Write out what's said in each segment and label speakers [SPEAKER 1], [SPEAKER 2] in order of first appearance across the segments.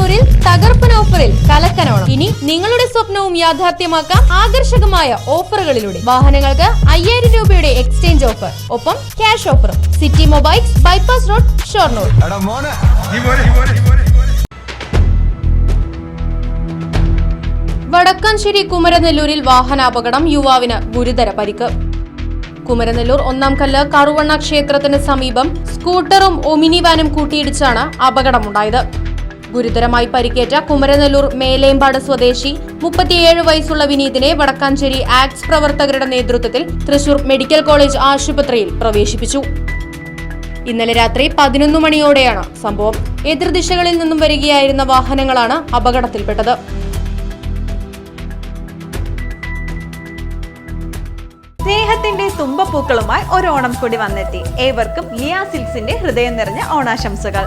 [SPEAKER 1] ഷൊർണൂരിൽ തകർപ്പൻ ഓഫറിൽ കലക്കനോണം. ഇനി നിങ്ങളുടെ സ്വപ്നവും യാഥാർത്ഥ്യമാക്കാം ആകർഷകമായ ഓഫറുകളിലൂടെ. വാഹനങ്ങൾക്ക് അയ്യായിരം രൂപയുടെ എക്സ്ചേഞ്ച് ഓഫർ. ഒപ്പം ക്യാഷ് ഓഫറും. City mobiles bypass road Shoranur. Vadakkanchery കുമരനെല്ലൂരിൽ വാഹനാപകടം യുവാവിന് ഗുരുതര പരിക്ക്. കുമരനെല്ലൂർ ഒന്നാം കല്ല് കറുവണ്ണ ക്ഷേത്രത്തിന് സമീപം സ്കൂട്ടറും ഒമിനി വാനും കൂട്ടിയിടിച്ചാണ് അപകടമുണ്ടായത്. ഗുരുതരമായി പരിക്കേറ്റ കുമരനെല്ലൂർ മേലേമ്പാട് സ്വദേശി മുപ്പത്തിയേഴ് വയസ്സുള്ള വിനീതിനെ വടക്കാഞ്ചേരി ആക്സ് പ്രവർത്തകരുടെ നേതൃത്വത്തിൽ തൃശൂർ മെഡിക്കൽ കോളേജ് ആശുപത്രിയിൽ പ്രവേശിപ്പിച്ചു. ഇന്നലെ രാത്രി പതിനൊന്ന് മണിയോടെയാണ് സംഭവം. എതിർദിശകളിൽ നിന്നും വരികയായിരുന്ന വാഹനങ്ങളാണ് അപകടത്തിൽപ്പെട്ടത്.
[SPEAKER 2] സ്നേഹത്തിന്റെ തുമ്പപ്പൂക്കളുമായി ഒരു ഓണം കൂടി വന്നെത്തി. ഏവർക്കും ലിയാ സിൽക്സിന്റെ ഹൃദയം നിറഞ്ഞ ഓണാശംസകൾ.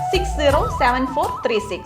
[SPEAKER 2] six zero seven four three six